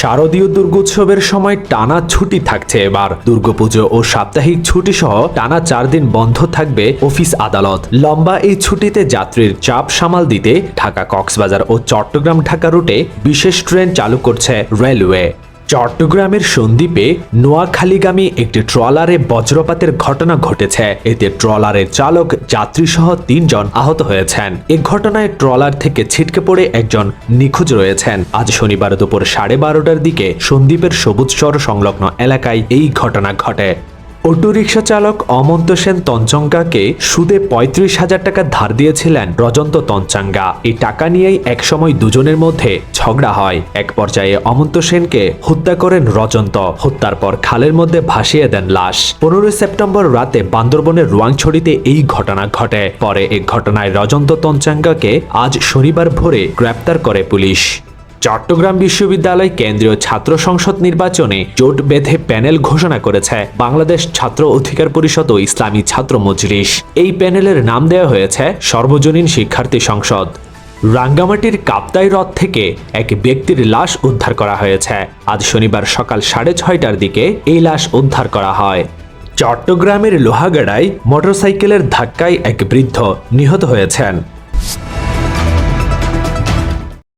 শারদীয় দুর্গোৎসবের সময় টানা ছুটি থাকছে এবার। দুর্গাপুজো ও সাপ্তাহিক ছুটি সহ টানা চার দিন বন্ধ থাকবে অফিস আদালত। লম্বা এই ছুটিতে যাত্রীর চাপ সামাল দিতে ঢাকা কক্সবাজার ও চট্টগ্রাম ঢাকা রুটে বিশেষ ট্রেন চালু করছে রেলওয়ে। চট্টগ্রামের সন্দ্বীপে নোয়াখালীগামী একটি ট্রলারে বজ্রপাতের ঘটনা ঘটেছে। এতে ট্রলারের চালক যাত্রীসহ তিনজন আহত হয়েছেন। এ ঘটনায় ট্রলার থেকে ছিটকে পড়ে একজন নিখোঁজ রয়েছেন। আজ শনিবার দুপুর সাড়ে বারোটার দিকে সন্দ্বীপের সবুজচর সংলগ্ন এলাকায় এই ঘটনা ঘটে। অটোরিকশা চালক অমন্ত সেন তঞ্চঙ্গাকে সুদে পঁয়ত্রিশ হাজার টাকা ধার দিয়েছিলেন রজন্ত তঞ্চাঙ্গা এই টাকা নিয়েই একসময় দুজনের মধ্যে ঝগড়া হয়। এক পর্যায়ে অমন্ত সেনকে হত্যা করেন রজন্ত। হত্যার পর খালের মধ্যে ভাসিয়ে দেন লাশ। পনেরোই সেপ্টেম্বর রাতে বান্দরবনের রোয়াংছড়িতে এই ঘটনা ঘটে। পরে এই ঘটনায় রজন্ত তঞ্চাঙ্গাকে আজ শনিবার ভোরে গ্রেপ্তার করে পুলিশ। চট্টগ্রাম বিশ্ববিদ্যালয় কেন্দ্রীয় ছাত্র সংসদ নির্বাচনে জোট বেঁধে প্যানেল ঘোষণা করেছে বাংলাদেশ ছাত্র অধিকার পরিষদ ও ইসলামী ছাত্র মজলিস। এই প্যানেলের নাম দেওয়া হয়েছে সর্বজনীন শিক্ষার্থী সংসদ। রাঙ্গামাটির কাপ্তাই হ্রদ থেকে এক ব্যক্তির লাশ উদ্ধার করা হয়েছে। আজ শনিবার সকাল সাড়ে ছয়টার দিকে এই লাশ উদ্ধার করা হয়। চট্টগ্রামের লোহাগাড়ায় মোটরসাইকেলের ধাক্কায় এক বৃদ্ধ নিহত হয়েছেন।